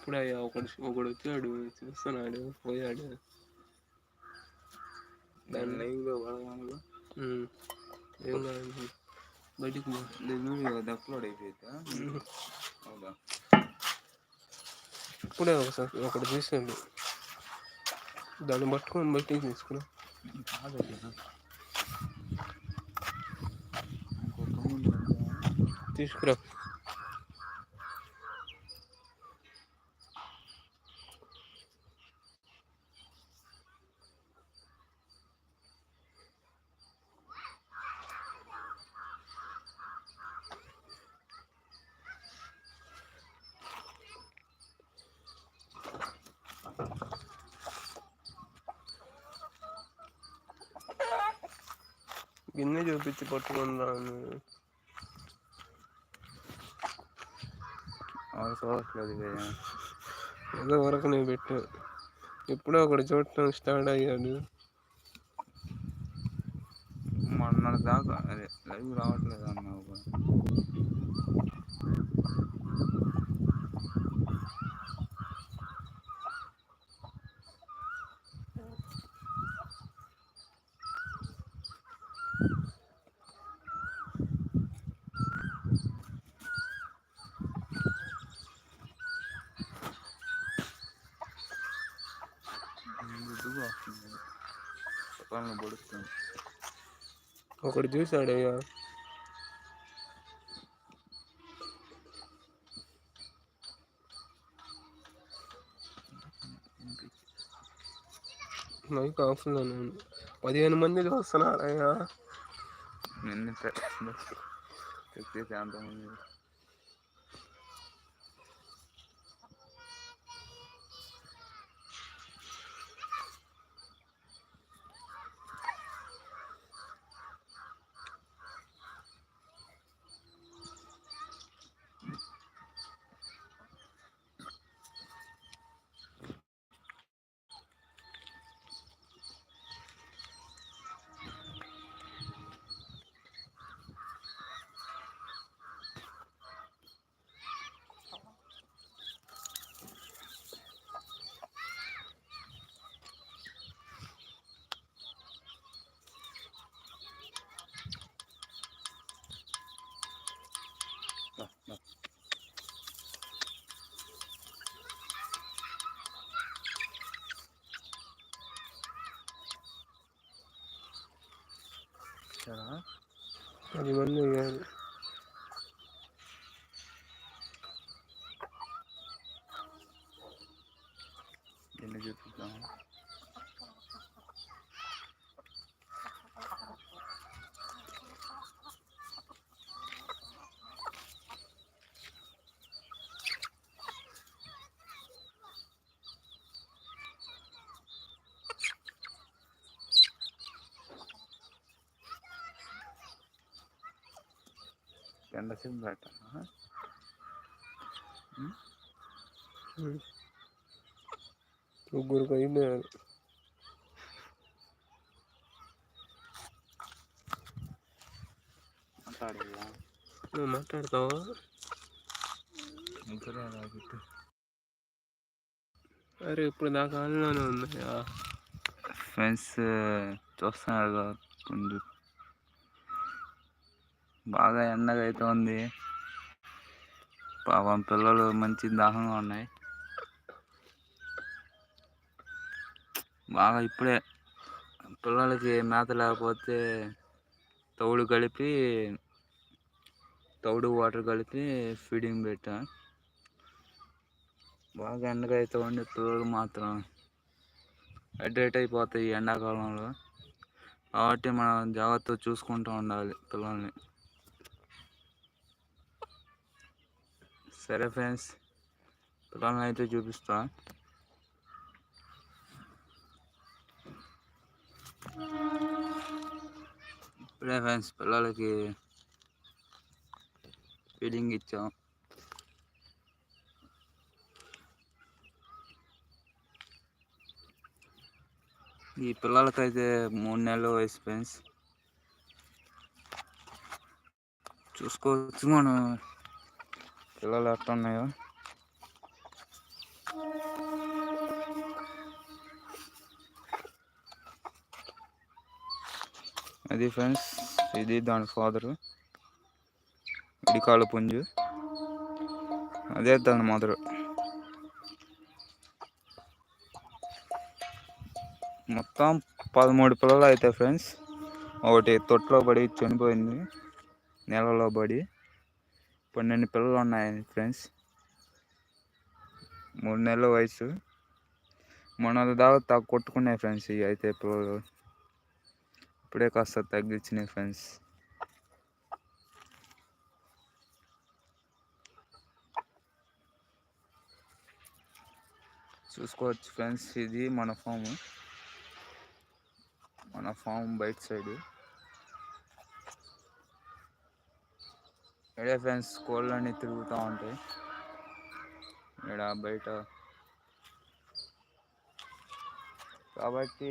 ఇప్పుడయ్యా ఒకడు ఒకడు వచ్చాడు చూస్తున్నాడు పోయాడు. దాని లైవ్లో. ఏం కాదు బయటికి. వీడియో అది అప్లోడ్ అయిపోయిందా? అవునా? ఇప్పుడే ఒకసారి ఒకటి చూసాడు. దాన్ని పట్టుకొని బయటికి ముందు తీసుకురా. గిన్నె చూపించి పట్టుకుందాను చూడట్లేదు ఏదో వరకు నేను పెట్టా ఇప్పుడే ఒకటి చూడటం స్టార్ట్ అయ్యాడు మొన్న దాకా అదే లైవ్ రావట్లేదు అన్నావు. ఒకటి చూసాడు అయ్యా మైక్ ఆఫ్లో నేను? పదిహేను మంది చూస్తున్నారు అయ్యా నిన్న చెప్తే అంతమంది సరే పది మంది ఉమ్. ముగ్గురికి అయిపోయారు మాట్లాడేలా నువ్వు మాట్లాడతావా? అరే ఇప్పుడు దాకా ఆన్లోనే ఉన్నాయా ఫ్రెండ్స్ చూస్తున్నారు కదా కొంచెం బాగా ఎండగా అయితే ఉంది పాపం పిల్లలు మంచి దాహంగా ఉన్నాయి. బాగా ఇప్పుడే పిల్లలకి మేత లేకపోతే తౌడు కలిపి తౌడు వాటర్ కలిపి ఫీడింగ్ పెట్టా. బాగా ఎండగా అయితే ఉండి పిల్లలు మాత్రం. హైడ్రేట్ అయిపోతాయి ఎండాకాలంలో. కాబట్టి మనం జాగ్రత్తగా చూసుకుంటూ ఉండాలి పిల్లల్ని. సరే ఫ్రెండ్స్. పొలాలను అయితే చూపిస్తా. ఇప్పుడే ఫ్రెండ్స్ పిల్లలకి ఫీడింగ్ ఇచ్చాం. ఈ పిల్లలకైతే మూడు నెలలు వయసు ఫ్రెండ్స్. చూసుకోవచ్చు మనం. పిల్లలు ఎట్టున్నాయో అది ఫ్రెండ్స్ ఇది దాని ఫాదరు. ఇడికాల పుంజు. అదే దాని మదరు. మొత్తం పదమూడు పిల్లలు అయితే ఫ్రెండ్స్. ఒకటి తొట్లో పడి చనిపోయింది. నెలలో పడి. పన్నెండు పిల్లలు ఉన్నాయి ఫ్రెండ్స్. మూడు నెలల వయసు. మొన్న దాకా తగ్గ కొట్టుకున్నాయి ఫ్రెండ్స్ ఇవి అయితే పిల్లలు. ఇప్పుడే కాస్త తగ్గించినాయి ఫ్రెండ్స్. చూసుకోవచ్చు ఫ్రెండ్స్ ఇది మన ఫామ్. మన ఫామ్ బయట సైడ్. ఇడే ఫ్రెండ్స్ కోళ్ళు అన్నీ తిరుగుతూ ఉంటాయి ఇక్కడ బయట. కాబట్టి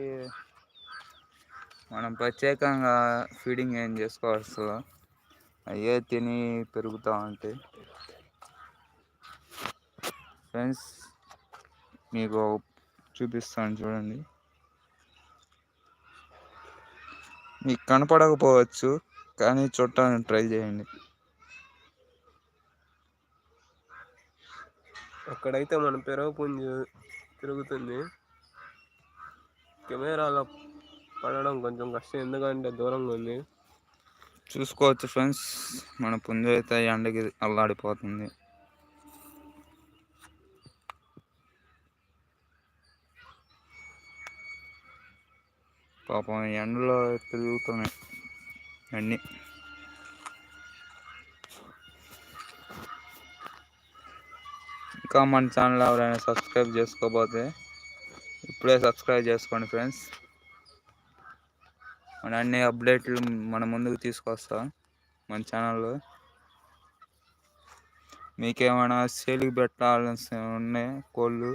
మనం ప్రత్యేకంగా ఫీడింగ్ ఏం చేసుకోవచ్చు అయ్యే తిని పెరుగుతూ ఉంటాయి ఫ్రెండ్స్ మీకు చూపిస్తాను చూడండి. మీకు కనపడకపోవచ్చు కానీ చూడటానికి ట్రై చేయండి. అక్కడైతే మన పెరగ తిరుగుతుంది. కెమెరాలో పడడం కొంచెం కష్టం ఎందుకంటే దూరంగా ఉంది. చూసుకోవచ్చు ఫ్రెండ్స్ మన పుంజు అయితే ఎండకి అల్లాడిపోతుంది. పాపం ఎండలో తిరుగుతున్నాయి అన్నీ. ఇంకా మన ఛానల్ ఎవరైనా సబ్స్క్రైబ్ చేసుకోకపోతే ఇప్పుడే సబ్స్క్రైబ్ చేసుకోండి ఫ్రెండ్స్. మన అన్ని అప్డేట్లు మన ముందుకు తీసుకొస్తా మన ఛానల్లో. మీకేమైనా సేల్కి పెట్టాల్సి ఉన్నాయి కోళ్ళు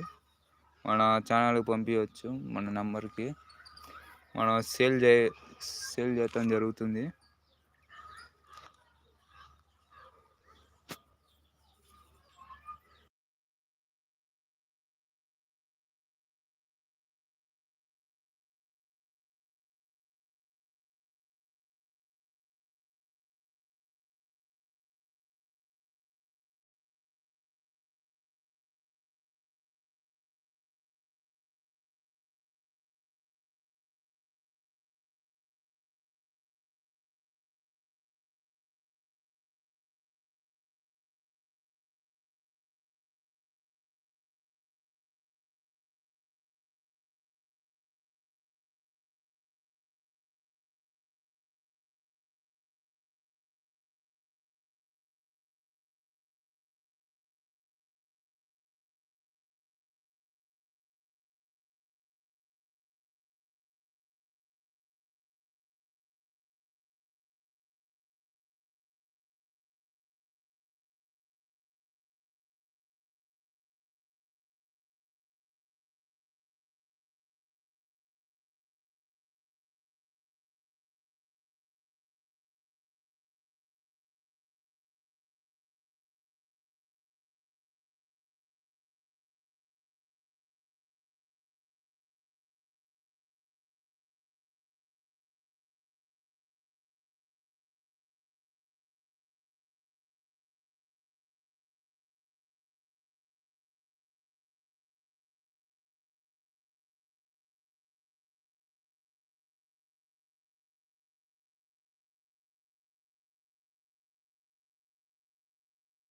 మన ఛానల్కి పంపించవచ్చు మన నెంబర్కి. మనం సేల్ చే సేల్ చేయటం జరుగుతుంది.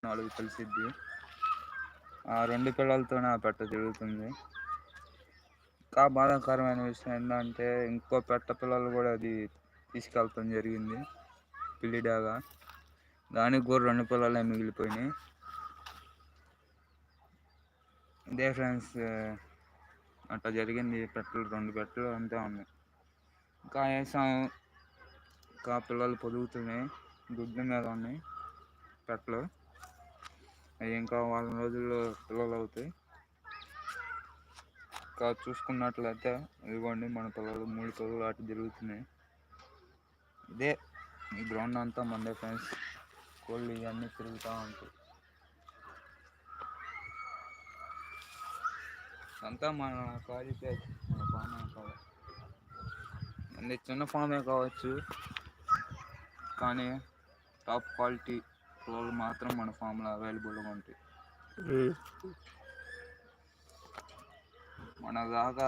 నాలుగు కలిసిద్ది. ఆ రెండు పిల్లలతోనే ఆ పెట్ట తిరుగుతుంది. ఇంకా బాధాకరమైన విషయం ఏంటంటే ఇంకో పెట్ట పిల్లలు కూడా అది తీసుకెళ్ళటం జరిగింది పిల్లిడాగా. దానికి కూడా రెండు పిల్లలే మిగిలిపోయినాయి. ఇదే ఫ్రెండ్స్ అట్లా జరిగింది. పెట్టలు రెండు పెట్టలు అంతే ఉన్నాయి. ఇంకా వేసాం ఇంకా పిల్లలు పొదుగుతున్నాయి. గుడ్డు మీద ఉన్నాయి పెట్టలు. అవి ఇంకా వారం రోజుల్లో పిల్లలు అవుతాయి. ఇంకా చూసుకున్నట్లయితే ఇదిగోండి మన పిల్లలు మూడు పిల్లలు అటు జరుగుతున్నాయి. ఇదే ఈ గ్రౌండ్ అంతా మందే ఫ్రెండ్స్. కోళ్ళు ఇవన్నీ తిరుగుతూ ఉంటాయి. అంతా మన ఖాళీ ప్లేస్ మన పాన కావచ్చు అంటే చిన్న ఫామే కావచ్చు. కానీ టాప్ క్వాలిటీ పిల్లలు మాత్రం మన ఫామ్లో అవైలబుల్గా ఉంటాయి. మన దాకా